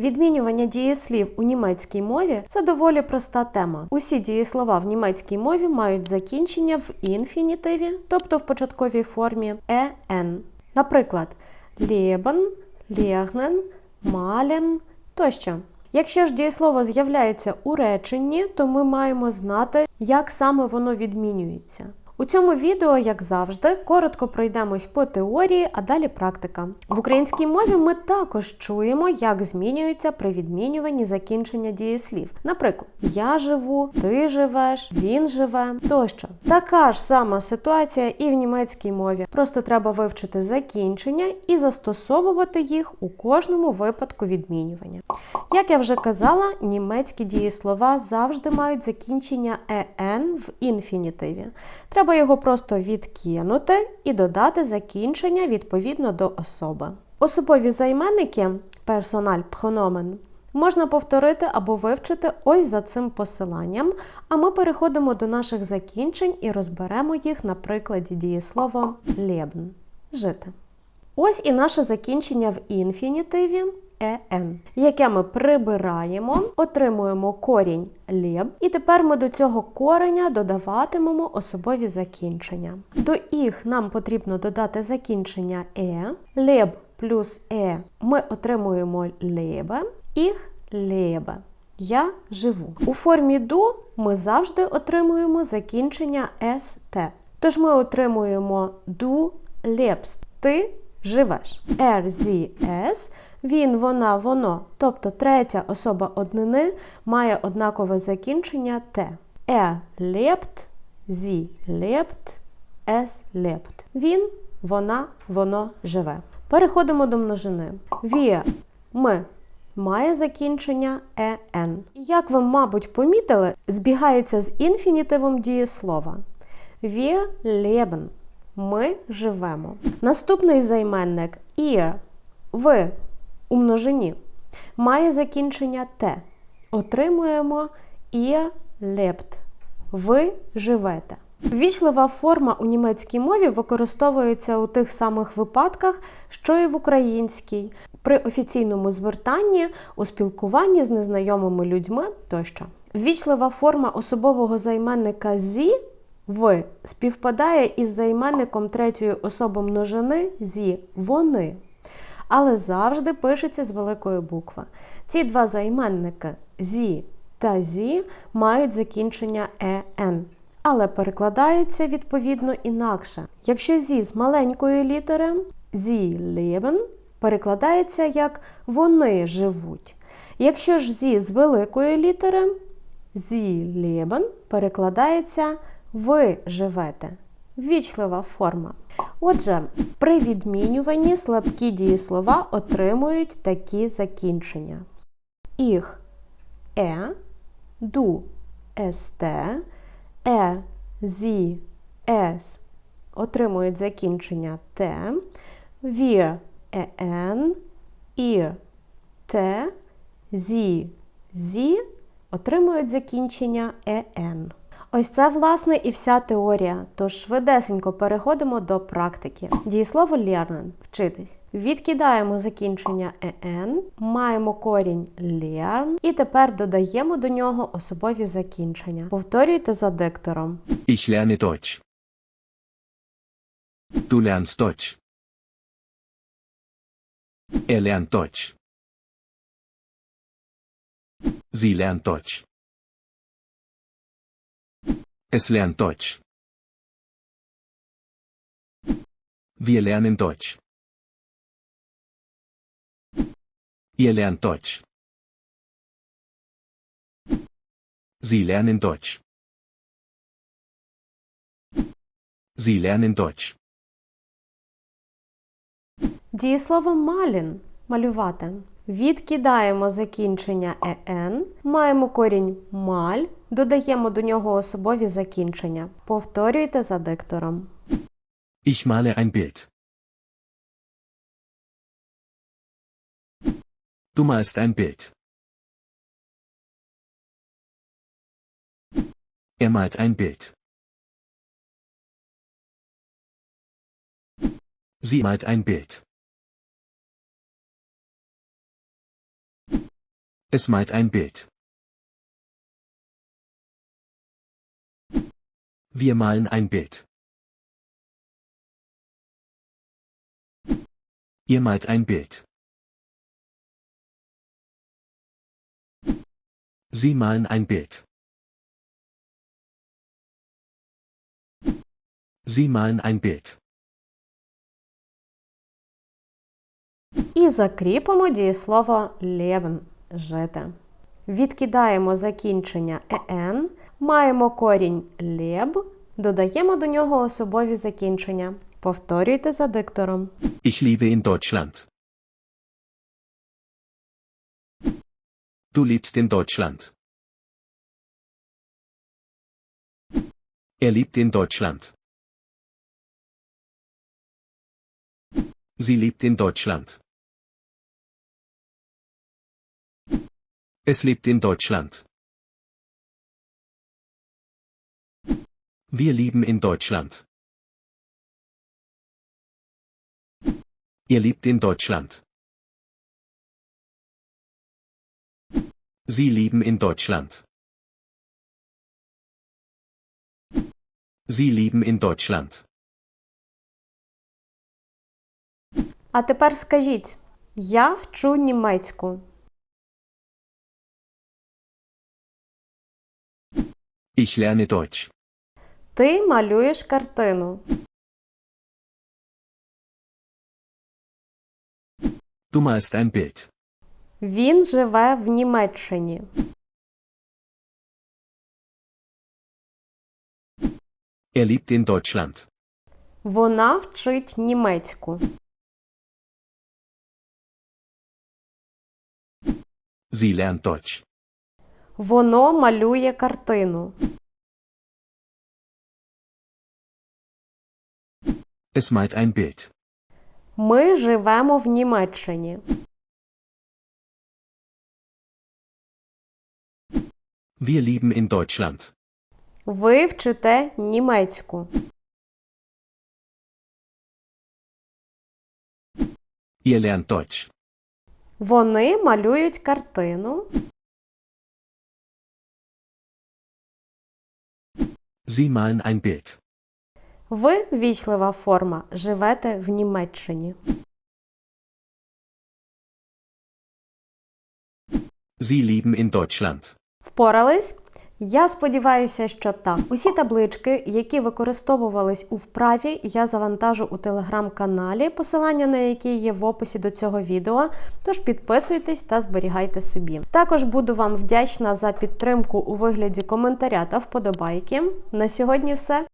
Відмінювання дієслів у німецькій мові це доволі проста тема. Усі дієслова в німецькій мові мають закінчення в інфінітиві, тобто в початковій формі «en». Наприклад, leben, lernen, malen тощо. Якщо ж дієслово з'являється у реченні, то ми маємо знати, як саме воно відмінюється. У цьому відео, як завжди, коротко пройдемось по теорії, а далі практика. В українській мові ми також чуємо, як змінюються при відмінюванні закінчення дієслів. Наприклад, я живу, ти живеш, він живе тощо. Така ж сама ситуація і в німецькій мові. Просто треба вивчити закінчення і застосовувати їх у кожному випадку відмінювання. Як я вже казала, німецькі дієслова завжди мають закінчення «en» в інфінітиві. Треба його просто відкинути і додати закінчення відповідно до особи. Особові займенники персональ прономен можна повторити або вивчити ось за цим посиланням, а ми переходимо до наших закінчень і розберемо їх на прикладі дієслова leben – жити. Ось і наше закінчення в інфінітиві «en», яке ми прибираємо, отримуємо корінь «leb», і тепер ми до цього кореня додаватимемо особові закінчення. До їх нам потрібно додати закінчення «е», «leb» плюс «е» ми отримуємо «lebe», «ich lebe». Я живу. У формі ду ми завжди отримуємо закінчення «st». Тож ми отримуємо ду lebst. Ти живеш. Es, він, вона, воно, тобто третя особа однини має однакове закінчення те. Er lebt, sie lebt, es lebt. Він, вона, воно живе. Переходимо до множини. Wir, ми має закінчення «en». Як ви, мабуть, помітили, збігається з інфінітивом дієслова. Wir leben. Ми живемо. Наступний займенник ihr, ви у множині має закінчення те. Отримуємо ihr lebt. Ви живете. Ввічлива форма у німецькій мові використовується у тих самих випадках, що і в українській, при офіційному звертанні, у спілкуванні з незнайомими людьми тощо. Ввічлива форма особового займенника зі ви співпадає із займенником третьої особи множини зі вони, але завжди пишеться з великої букви. Ці два займенники зі та зі мають закінчення «en», але перекладаються відповідно інакше. Якщо зі з маленької літери зі leben перекладається як вони живуть. Якщо ж зі з великої літери зі leben перекладається ви живете. Ввічлива форма. Отже, при відмінюванні слабкі дієслова отримують такі закінчення. Їх е, ду, есте, е, зі, ес отримують закінчення те, вір, ен, ір, те, зі, зі отримують закінчення ен. Ось це, власне, і вся теорія. Тож швидесенько переходимо до практики. Дієслово lernen – вчитись. Відкидаємо закінчення «en», маємо корінь learn і тепер додаємо до нього особові закінчення. Повторюйте за диктором. Ich lerne Deutsch. Du lernst Deutsch. Er lernt Deutsch. Sie lernt Deutsch. Es lernt Deutsch. Wir lernen Deutsch. Ihr lernt Deutsch. Sie lernen Deutsch. Sie lernen Deutsch. Дієслово малін малювати. Відкидаємо закінчення «en», маємо корінь маль, додаємо до нього особові закінчення. Повторюйте за диктором. Ich male ein Bild. Du malst ein Bild. Er malt ein Bild. Sie malt ein Bild. Es meint ein Bild. Wir malen ein Bild. Ihr malt ein Bild. Sie malen ein Bild. Sie malen ein Bild. І закріпимо дієслово leben – Жити. Відкидаємо закінчення «en», маємо корінь leb, додаємо до нього особові закінчення. Повторюйте за диктором. Ich lebe in Deutschland. Du lebst in Deutschland. Er lebt in Deutschland. Sie lebt in Deutschland. Es lebt in Deutschland. Wir leben in Deutschland. Ihr lebt in Deutschland. Sie leben in Deutschland. Sie leben in Deutschland. А тепер скажіть: Я вчу німецьку. Ich lerne Deutsch. Ти малюєш картину. Du malst ein Bild. Він живе в Німеччині. Er lebt in Deutschland. Вона вчить німецьку. Sie lernt Deutsch. Воно малює картину. Es malt ein Bild. Ми живемо в Німеччині. Wir leben in Deutschland. Ви вчите німецьку. Ihr lernt Deutsch. Вони малюють картину. Sie malen ein Bild. Ви вічлива форма. Живете в Німеччині. Sie leben in Deutschland. Впорались? Я сподіваюся, що так. Усі таблички, які використовувались у вправі, я завантажу у телеграм-каналі, посилання на який є в описі до цього відео. Тож підписуйтесь та зберігайте собі. Також буду вам вдячна за підтримку у вигляді коментаря та вподобайки. На сьогодні все.